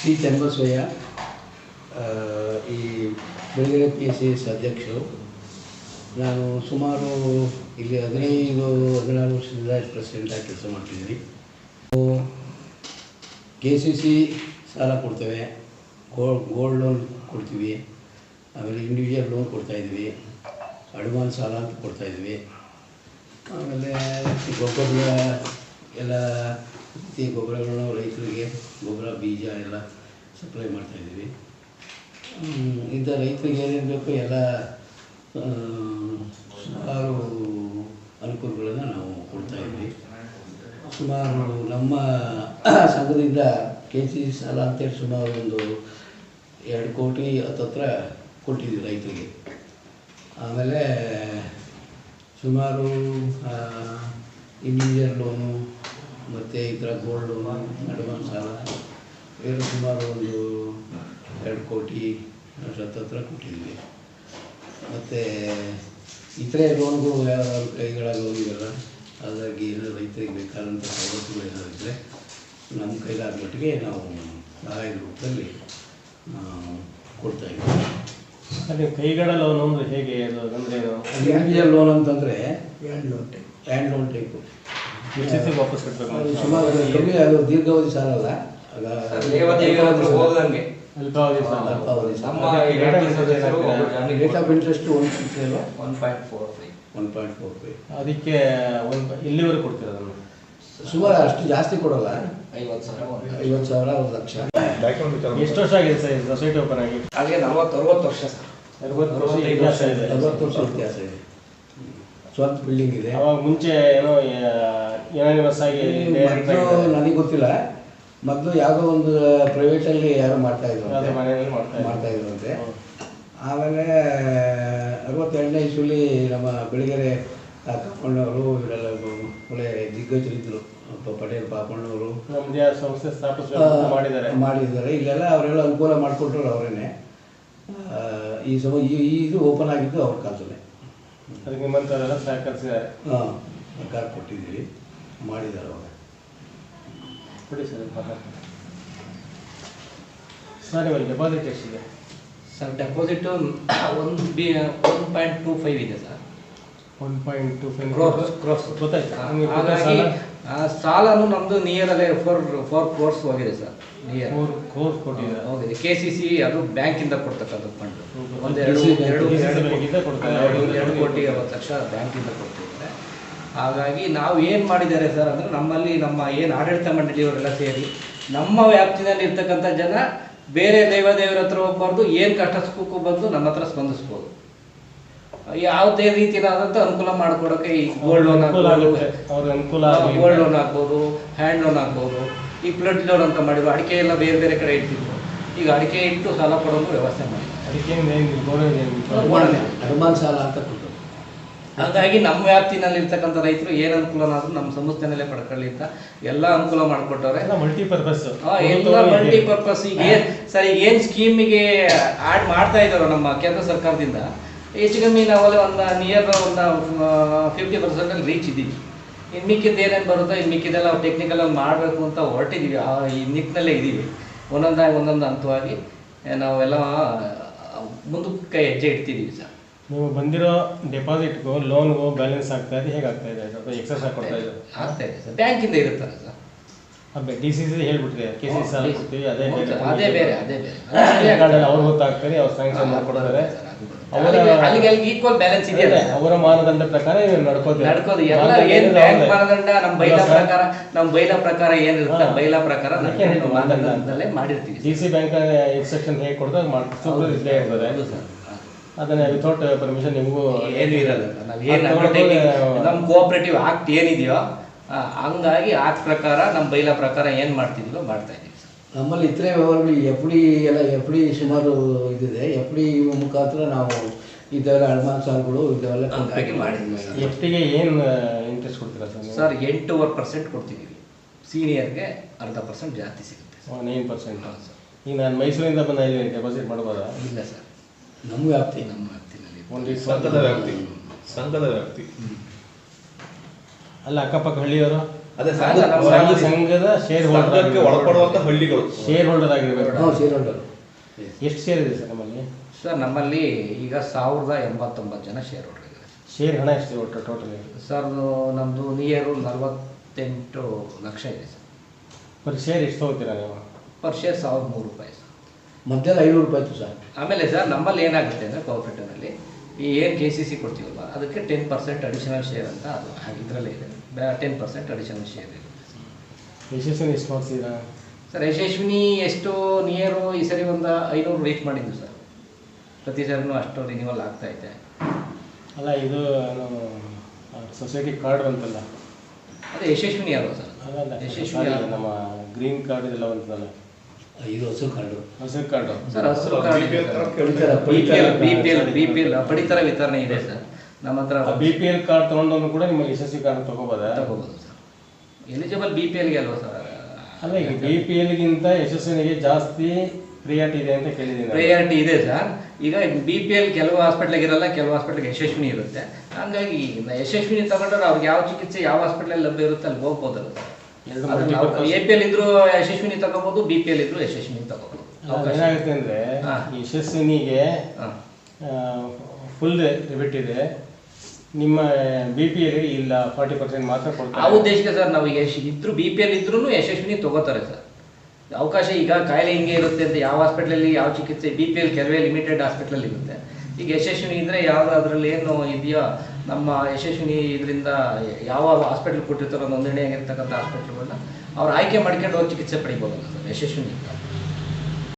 C Channabasavayya ಈ Belagere P S S ಅಧ್ಯಕ್ಷರು. ನಾನು ಸುಮಾರು ಇಲ್ಲಿ ಹದಿನೈದು, ಹದಿನಾರು ವರ್ಷದಿಂದ ಪ್ರೆಸಿಡೆಂಟಾಗಿ ಕೆಲಸ ಮಾಡ್ತಿದ್ದೀನಿ. ಕೆ ಸಿ ಸಿ ಸಾಲ ಕೊಡ್ತೇವೆ. ಗೋಲ್ಡ್ ಗೋಲ್ಡ್ ಲೋನ್ ಕೊಡ್ತೀವಿ. ಆಮೇಲೆ ಇಂಡಿವಿಜುವಲ್ ಲೋನ್ ಕೊಡ್ತಾಯಿದ್ವಿ ಅಡ್ವಾನ್ಸ್ ಸಾಲ ಅಂತ ಕೊಡ್ತಾಯಿದ್ವಿ ಆಮೇಲೆ ಗೊಬ್ಬರ ಎಲ್ಲ ಈ ಗೊಬ್ಬರಗಳನ್ನು ರೈತರಿಗೆ ಗೊಬ್ಬರ, ಬೀಜ ಎಲ್ಲ ಸಪ್ಲೈ ಮಾಡ್ತಾಯಿದ್ದೀವಿ ಇಂಥ ರೈತರಿಗೆ ಏನೇನು ಬೇಕು ಎಲ್ಲ ಸುಮಾರು ಅನುಕೂಲಗಳನ್ನು ನಾವು ಕೊಡ್ತಾಯಿದ್ವಿ ಸುಮಾರು ನಮ್ಮ ಸಂಘದಿಂದ ಕೆ ಸಿ ಸಾಲ ಅಂತೇಳಿ ಸುಮಾರು ಒಂದು ಎರಡು ಕೋಟಿ ಹತ್ತತ್ರ ಕೊಟ್ಟಿದ್ವಿ ರೈತರಿಗೆ. ಆಮೇಲೆ ಸುಮಾರು ಇಂಡಿವಿಜುವಲ್ ಲೋನು ಮತ್ತು ಈ ಥರ ಗೋಲ್ಡ್ ಲೋನ್ ಅಡ್ವಾನ್ಸ್ ಸಾಲ ಇವರು ಸುಮಾರು ಒಂದು ಎರಡು ಕೋಟಿ ಹತ್ತತ್ರ ಕೊಟ್ಟಿದ್ವಿ. ಮತ್ತು ಇತರೆ ಲೋನ್ಗಳು ಯಾವ ಕೈಗಳ ಲೋನ್ ಅದಾಗಿ ಹಾಗಾಗಿ ಏನೋ ರೈತರಿಗೆ ಬೇಕಾದಂಥ ಸವಲತ್ತುಗಳು ಏನಾದ್ರು ಇದ್ದರೆ ನಮ್ಮ ಕೈಲಾದ ಮಟ್ಟಿಗೆ ನಾವು ಸಹಾಯದ ರೂಪದಲ್ಲಿ ಕೊಡ್ತಾ ಇದ್ದೀವಿ. ಅದೇ ಕೈಗಳ ಲೋನ್ ಒಂದು ಹೇಗೆ ಅದು ಅಂದರೆ ಲೋನ್ ಅಂತಂದರೆ hand loan type hand loan type ವಾಪಸ್ ಕಟ್ಟಬೇಕು. ಸುಮಾರು ಅದು ಕಮ್ಮಿ ಅದು ದೀರ್ಘಾವಧಿ ಸಾಲ ಅಲ್ಲ. Rate of interest one point four five. One point four five. ಅದಕ್ಕೆ ಒಂದು ಇಲ್ಲಿವರೆಗೆ ಕೊಡ್ತೀರ ಅದನ್ನು? ಸುಮಾರು ಅಷ್ಟು ಜಾಸ್ತಿ ಕೊಡಲ್ಲ. ಐವತ್ತು ಸಾವಿರ ಒಂದು. ಐವತ್ತು ಸಾವಿರ ಒಂದು ಲಕ್ಷ. ಎಷ್ಟು ವರ್ಷ ಆಗಿದೆ ಸರ್ ಸೊಸೈಟಿ ಓಪನ್ ಆಗಿ? ಅಲ್ಲಿಗೆ ನಲವತ್ತು ಅರವತ್ತು ವರ್ಷ ಸರ್. ಅರವತ್ತು ವರ್ಷ ಇತಿಹಾಸ ಇದೆ. ನಲವತ್ತು ವರ್ಷ ವ್ಯತ್ಯಾಸ ಇದೆ. ಸ್ವಂತ ಬಿಲ್ಡಿಂಗ್ ಇದೆ. ಅವಾಗ ಮುಂಚೆ ಏನೋ ಏನಾನಿವಸ್ ಆಗಿ ಆಗಿ ನನಗೆ ಗೊತ್ತಿಲ್ಲ. ಮೊದಲು ಯಾವುದೋ ಒಂದು ಪ್ರೈವೇಟಲ್ಲಿ ಯಾರೋ ಮಾಡ್ತಾ ಇದ್ರು ಯಾವುದೋ ಮನೆಯಲ್ಲಿ ಮಾಡ್ತಾ ಇದ್ರು. ಮಾಡ್ತಾ ಇದ್ರಂತೆ. ಆಮೇಲೆ ಅರವತ್ತೆರಡನೇ ಇಸ್ವಿಲಿ ನಮ್ಮ ಬೆಳಗೆರೆ ಕಾಪಣ್ಣವರು ಇವರೆಲ್ಲ ಒಳ್ಳೆ ದಿಗ್ಗಜರಿದ್ದರು ಪಟೇಲ್ ಪಾಪಣ್ಣವರು ಸಂಸ್ಥೆ ಮಾಡಿದ್ದಾರೆ. ಮಾಡಿದ್ದಾರೆ. ಇಲ್ಲೆಲ್ಲ ಅವರೆಲ್ಲ ಅನುಕೂಲ ಮಾಡಿಕೊಟ್ರು ಅವರೇನೆ. ಈ ಸಮ ಈ ಈ ಇದು ಓಪನ್ ಆಗಿದ್ದು ಅವ್ರ ಕಾಲದಲ್ಲೇ. ಅದಕ್ಕೆ ನಿಮ್ಮಂಥವರೆಲ್ಲ ಸಹಕರಿಸಿದ್ದಾರೆ ಹಾಂ ಸರ್ಕಾರ ಕೊಟ್ಟಿದ್ದೀವಿ ಮಾಡಿದ್ದಾರೆ ಅವಾಗ ಕೊಡಿ ಸರ್ ಸರ್ ಇವಾಗ ಡೆಪಾಸಿಟ್ ಎಷ್ಟಿದೆ ಸರ್ ಡೆಪಾಸಿಟ್ ಒಂದು B one point two five ಇದೆ sir. One point two five crores crores. ಗೊತ್ತಾಯ್ತು? ಹಾಗಾಗಿ ಸಾಲನು ನಮ್ದು ನಿಯರ್ ಅಲ್ಲೇ ಫೋರ್ ಫೋರ್ ಕೋರ್ಸ್ ಹೋಗಿದೆ ಸರ್ ನಿಯರ್. ಹೋಗಿದೆ ಕೆ ಸಿ ಸಿ ಅದು ಬ್ಯಾಂಕಿಂದ ಕೊಡ್ತಕ್ಕಂಥ ಫಂಡ್ ಒಂದು ಎರಡು ಎರಡು ಎರಡು ಕೋಟಿ ಅರವತ್ತು ಲಕ್ಷ ಬ್ಯಾಂಕಿಂದ ಕೊಡ್ತಿದ್ದಾರೆ. ಹಾಗಾಗಿ ನಾವು ಏನು ಮಾಡಿದ್ದಾರೆ ಸರ್ ಅಂದ್ರೆ ನಮ್ಮಲ್ಲಿ ನಮ್ಮ ಏನು ಆಡಳಿತ ಮಂಡಳಿಯವರೆಲ್ಲ ಸೇರಿ ನಮ್ಮ ವ್ಯಾಪ್ತಿನಲ್ಲಿ ಇರ್ತಕ್ಕಂಥ ಜನ ಬೇರೆ ದೈವದೇವರ ಹತ್ರ ಹೋಗ್ಬಾರ್ದು ಏನು ಕಷ್ಟ ಸುಖಕ್ಕೂ ಬಂದು ನಮ್ಮ ಹತ್ರ ಸ್ಪಂದಿಸ್ಬೋದು. ಯಾವುದೇ ರೀತಿಯಾದಂತ ಅನುಕೂಲ ಮಾಡ್ಕೊಡಕ್ಕೆ ಈ ಗೋಲ್ಡ್ ಲೋನ್ ಗೋಲ್ಡ್ ಲೋನ್ ಆಗ್ಬೋದು ಹ್ಯಾಂಡ್ ಲೋನ್ ಆಗ್ಬೋದು ಈ ಫ್ಲಡ್ ಲೋನ್ ಅಂತ ಮಾಡಿದ್ರು ಅಡಿಕೆ ಎಲ್ಲ ಬೇರೆ ಬೇರೆ ಕಡೆ ಇಟ್ಟಿದ್ರು. ಈಗ ಅಡಿಕೆ ಇಟ್ಟು ಸಾಲ ಕೊಡೋದು ವ್ಯವಸ್ಥೆ ಮಾಡಿ ಸಾಲ ಅಂತ ಹಾಗಾಗಿ ನಮ್ಮ ವ್ಯಾಪ್ತಿನಲ್ಲಿ ಇರ್ತಕ್ಕಂಥ ರೈತರು ಏನ್ ಅನುಕೂಲನಾದ್ರೂ ನಮ್ಮ ಸಂಸ್ಥೆನಲ್ಲೇ ಪಡ್ಕೊಳ್ಳಿ ಅಂತ ಎಲ್ಲ ಅನುಕೂಲ ಮಾಡಿಕೊಟ್ಟವ್ರೆ. ಎಲ್ಲ ಮಲ್ಟಿಪರ್ಪಸ್ ಎಲ್ಲ ಮಲ್ಟಿಪರ್ಪಸ್ ಈಗ ಏನ್ ಸರ್ ಈಗ ಏನು ಸ್ಕೀಮಿಗೆ ಆಡ್ ಮಾಡ್ತಾ ಇದಾರೋ ನಮ್ಮ ಕೇಂದ್ರ ಸರ್ಕಾರದಿಂದ ಹೆಚ್ಚು ಕಮ್ಮಿ ನಾವಲ್ಲಿ ಒಂದು ನಿಯರ್ ಒಂದು ಫಿಫ್ಟಿ ಪರ್ಸೆಂಟಲ್ಲಿ ರೀಚ್ ಇದ್ದೀವಿ. ಇನ್ನು ಮಿಕ್ಕಿದ್ದು ಏನೇನು ಬರುತ್ತೋ ಇನ್ನು ಮಿಕ್ಕಿದ್ದೆಲ್ಲ ಟೆಕ್ನಿಕಲ್ ಮಾಡಬೇಕು ಅಂತ ಹೊರಟಿದ್ದೀವಿ ಆ ಈ ನಿಟ್ಟಿನಲ್ಲೇ ಇದ್ದೀವಿ ಒಂದೊಂದಾಗಿ ಒಂದೊಂದು ಹಂತವಾಗಿ ನಾವೆಲ್ಲ ಮುಂದಕ್ಕೆ ಹೆಜ್ಜೆ ಇಡ್ತಿದ್ದೀವಿ ಸರ್. ನೀವು ಬಂದಿರೋ ಡೆಪಾಸಿಟ್ಗೂ ಲೋನ್ಗೂ ಬ್ಯಾಲೆನ್ಸ್ ಆಗ್ತಾ ಇದೆ ಹೇಗೆ ಆಗ್ತಾ ಇದೆ? ಅಥವಾ ಎಕ್ಸಸ್ ಕೊಡ್ತಾ ಇದೆ. ಆಗ್ತಾ ಇದೆ. ಸರ್. ಬ್ಯಾಂಕಿಂದ ಇರುತ್ತಲ್ಲ ಸರ್? ಡಿ ಸಿ ಸಿ ಹೇಳ್ಬಿಟ್ರಿ. ಕೆ ಸಿ ಸಾಲ ಕೊಡ್ತೀವಿ ಅದೇ ಬೇರೆ ಅದೇ ಬೇರೆ ಅದೇ ಬೇರೆ. ಅವ್ರು ಗೊತ್ತಾಗ್ತಾರೆ ಅವ್ರು ಸ್ಯಾಂಕ್ಷನ್ ಮಾಡ್ಕೊಡ್ತಾರೆ. ಅಲ್ಲಿಗೆ- ಅಲ್ಲಿಗೆ ಅಲ್ಲಿಗೆ ಈಕ್ವಲ್ ಬ್ಯಾಲೆನ್ಸ್ ಇದೆ? ಅವರ ಮಾನದಂಡ ಪ್ರಕಾರ ನಡ್ಕೋತೀವಿ ನಡ್ಕೋದು. ಎಲ್ಲ ಏನ್ ಬ್ಯಾಂಕ್ ಮಾನದಂಡ ನಮ್ಮ ಬೈಲ ಪ್ರಕಾರ ನಮ್ಮ ಬೈಲ ಪ್ರಕಾರ ಏನಿರುತ್ತೆ ಬೈಲ ಪ್ರಕಾರ ಮಾನದಂಡದಲ್ಲೇ ಮಾಡಿರ್ತೀವಿ. ಡಿ ಸಿ ಬ್ಯಾಂಕ್ ಇನ್ಸ್ಟ್ರಕ್ಷನ್ ಹೇಗೆ ಇದ್ದೇ ಇರ್ತದೆ. ಸರ್. ಅದನ್ನ ವಿಥೌಟ್ ಪರ್ಮಿಷನ್ ನಿಮಗೂ ಏನು ಇರಲ್ಲ. ನಾವ್ ಏನ್ ಅದು ನಮ್ಮ ಕೋಆಪರೇಟಿವ್ ಆಕ್ಟ್ ಏನಿದೆಯೋ ಹಂಗಾಗಿ ಆಕ್ಟ್ ಪ್ರಕಾರ ನಮ್ಮ ಬೈಲಾ ಪ್ರಕಾರ ಏನು ಮಾಡ್ತಿದೀವೋ ಮಾಡ್ತಾ. ನಮ್ಮಲ್ಲಿ ಇತರೆ ವ್ಯವಹಾರಗಳು ಎಫ್ ಡಿ ಎಲ್ಲ ಎಫ್ ಡಿ ಸುಮಾರು ಇದಿದೆ. ಎಫ್ ಡಿ ಮುಖಾಂತರ ನಾವು ಇದೆಲ್ಲ ಅಡ್ವಾನ್ಸ್ ಸಾಲಗಳು ಇದೆಲ್ಲ ಹಂಗಾಗಿ ಮಾಡಿದ್ವಿ ಸರ್. ಎಫ್ ಟಿಗೆ ಏನು ಇಂಟ್ರೆಸ್ಟ್ ಕೊಡ್ತೀರಾ ಸರ್ ಸರ್ ಎಂಟೂವರೆ ಪರ್ಸೆಂಟ್ಗೆ ಸೀನಿಯರ್ಗೆ ಅರ್ಧ ಪರ್ಸೆಂಟ್ ಜಾಸ್ತಿ ಸಿಗುತ್ತೆ ಸರ್. ನೈನ್ ಪರ್ಸೆಂಟ್ ಈಗ ನಾನು ಮೈಸೂರಿಂದ ಬಂದ ಇಲ್ಲಿ ಡೆಪಾಸಿಟ್ ಮಾಡ್ಬೋದಾ? ಇಲ್ಲ ಸರ್. ನಮ್ಮ ವ್ಯಾಪ್ತಿ ನಮ್ಮ ವ್ಯಾಪ್ತಿನಲ್ಲಿ. ಒಂದು ಸಂಘದ ವ್ಯಾಪ್ತಿ. ಸಂಘದ ವ್ಯಾಪ್ತಿ. ಅಲ್ಲ ಅಕ್ಕಪಕ್ಕ ಹಳ್ಳಿಯವರು? ಅದೇ ಸಂಘದ ಶೇರ್ ಹೋಲ್ಡರ್ ಒಳಪಡುವಂತ ಹಳ್ಳಿಗಳು. ಶೇರ್ ಹೋಲ್ಡರ್ ಆಗಿರ್ಬೇಕು ಶೇರ್ ಹೋಲ್ಡರ್ ಎಷ್ಟು ಶೇರ್ ಇದೆ ಸರ್ ನಮ್ಮಲ್ಲಿ? ಸರ್ ನಮ್ಮಲ್ಲಿ ಈಗ ಸಾವಿರದ ಎಂಬತ್ತೊಂಬತ್ತು ಜನ ಶೇರ್ ಹೋಲ್ಡರ್ ಇದ್ದಾರೆ. ಶೇರ್ ಹಣ ಎಷ್ಟು ಒಟ್ಟು ಟೋಟಲ್ ಸರ್ ನಮ್ಮದು ನಿಯರು ನಲವತ್ತೆಂಟು ಲಕ್ಷ ಇದೆ ಸರ್. ಪರ್ ಶೇರ್ ಎಷ್ಟು ತಗೋತೀರಾ ನೀವು? ಪರ್ ಶೇರ್ ಸಾವಿರದ ಮೂರು ರೂಪಾಯಿ ಸರ್. ಮೊದಲೆಲ್ಲ ಐನೂರು ರೂಪಾಯಿ ಇತ್ತು ಸರ್. ಆಮೇಲೆ ಸರ್ ನಮ್ಮಲ್ಲಿ ಏನಾಗುತ್ತೆ ಅಂದರೆ ಕೋಆಪ್ರೇಟಿವ್ನಲ್ಲಿ ಈ ಏನು ಕೆ ಸಿ ಸಿ ಕೊಡ್ತೀವಲ್ವ ಅದಕ್ಕೆ ಟೆನ್ ಪರ್ಸೆಂಟ್ ಅಡಿಷನಲ್ ಶೇರ್ ಅಂತ ಅದು ಇದರಲ್ಲೇ ಇದೆ. ಟೆನ್ ಪರ್ಸೆಂಟ್ ಅಡಿಷನಲ್ ಶೇರ್ ಇದೆ. ಯಶಸ್ವಿನಿ ಎಷ್ಟು ಮಾಡ್ತೀರಾ ಸರ್ ಯಶಸ್ವಿನಿ ಎಷ್ಟು ನಿಯರು ಈ ಸರಿ ಒಂದು ಐನೂರು ರೀಚ್ ಮಾಡಿದ್ದು ಸರ್. ಪ್ರತಿ ಸರಿನೂ ಅಷ್ಟು ರಿನ್ಯೂವಲ್ ಆಗ್ತಾ ಇದೆ. ಅಲ್ಲ ಇದು ಸೊಸೈಟಿ ಕಾರ್ಡ್ ಅಂತಲ್ಲ ಅದೇ ಯಶಸ್ವಿನಿ ಅಲ್ವಾ ಸರ್? ಅಲ್ಲ ಯಶಸ್ವಿನಿ ನಮ್ಮ ಗ್ರೀನ್ ಕಾರ್ಡ್ ಇದೆಲ್ಲ ಅಂತಲ್ಲ ಇದು ಹಸು ಕಾರ್ಡು. ಹಸಿರು ಕಾರ್ಡು. ಸರ್ ಹಸಿರು BPL card. B P L B P L B P L ಪಡಿತರ ವಿತರಣೆ ಇದೆ ಸರ್. ನಮ್ಮ ಹತ್ರ ಬಿ ಪಿ ಎಲ್ ಕಾರ್ಡ್ ತೊಗೊಂಡವನು ಕೂಡ ನಿಮಗೆ ಯಶಸ್ವಿ ಕಾರ್ಡ್ ತಗೋಬೋದಾ? ತಗೋಬೋದು ಸರ್. ಎಲಿಜಿಬಲ್ ಬಿ ಪಿ ಎಲ್ಗೆ ಅಲ್ವಾ ಸರ್? ಅಲ್ಲ ಈಗ ಬಿ ಪಿ ಎಲ್ಗಿಂತ ಯಶಸ್ವಿನಿಗೆ ಜಾಸ್ತಿ ಪ್ರಿಯಾರಿಟಿ ಇದೆ ಅಂತ ಕೇಳಿದ್ದೀನಿ. ಪ್ರಿಯಾರಿಟಿ ಇದೆ ಸರ್. ಈಗ ಬಿ ಪಿ ಎಲ್ ಕೆಲವು ಹಾಸ್ಪಿಟ್ಲಿಗೆ ಇರಲ್ಲ ಕೆಲವು ಹಾಸ್ಪಿಟ್ಲಿಗೆ ಯಶಸ್ವಿನಿ ಇರುತ್ತೆ. ಹಂಗಾಗಿ ಇನ್ನು ಯಶಸ್ವಿನಿ ತಗೊಂಡ್ರೆ ಅವ್ರಿಗೆ ಯಾವ ಚಿಕಿತ್ಸೆ ಯಾವ ಹಾಸ್ಪಿಟ್ಲಲ್ಲಿ ಲಭ್ಯ ಇರುತ್ತೆ ಅಲ್ಲಿ ಹೋಗ್ಬೋದಲ್ಲ ಸರ್. ಎ ಪಿ ಎಲ್ ಇದ್ರು ಯಶಸ್ವಿನಿ ತಗೋಬಹುದು ಬಿ ಪಿ ಎಲ್ ಇದ್ರು ಯಶಸ್ವಿನಿ ತಗೋಬಹುದು ಅಲ್ಲ, ಏನಾಗುತ್ತೆ ಅಂದ್ರೆ ಯಶಸ್ವಿನಿಗೆ ಫುಲ್ ರಿಬಿಟ್ ಇದೆ. ನಿಮ್ಮ ಬಿ ಪಿ ಎಲ್ ಇಲ್ಲ ಫಾರ್ಟಿ ಪರ್ಸೆಂಟ್ ಮಾತ್ರ ಆ ಉದ್ದೇಶಕ್ಕೆ ಸರ್, ನಾವು ಯಶ್- ಇದ್ರು ಬಿ ಪಿ ಎಲ್ ಇದ್ರೂ ಯಶಸ್ವಿನಿ ತಗೋತಾರೆ ಸರ್. ಅವಕಾಶ ಈಗ ಕಾಯಿಲೆ ಹಿಂಗೆ ಇರುತ್ತೆ ಅಂತ ಯಾವ ಹಾಸ್ಪಿಟ್ಲಲ್ಲಿ ಯಾವ ಚಿಕಿತ್ಸೆ ಬಿ ಪಿ ಎಲ್ ಕೆಲವೇ ಲಿಮಿಟೆಡ್ ಹಾಸ್ಪಿಟ್ಲಲ್ಲಿ ಇರುತ್ತೆ. ಈಗ ಯಶಸ್ವಿನಿ ಇದ್ರೆ ಯಾವ್ದು ಅದರಲ್ಲಿ ಏನು ಇದೆಯೋ, ನಮ್ಮ ಯಶಸ್ವಿನಿ ಇದರಿಂದ ಯಾವ ಹಾಸ್ಪಿಟ್ಲ್ ಕೊಟ್ಟಿರ್ತಾರೋ ನೋಂದಣಿ ಆಗಿರ್ತಕ್ಕಂಥ ಹಾಸ್ಪಿಟ್ಲ್ಗಳನ್ನ ಅವ್ರು ಆಯ್ಕೆ ಮಾಡ್ಕೊಂಡು ಹೋಗಿ ಚಿಕಿತ್ಸೆ ಪಡಿಬೋದಲ್ಲ ಸರ್, ಯಶಸ್ವಿನಿ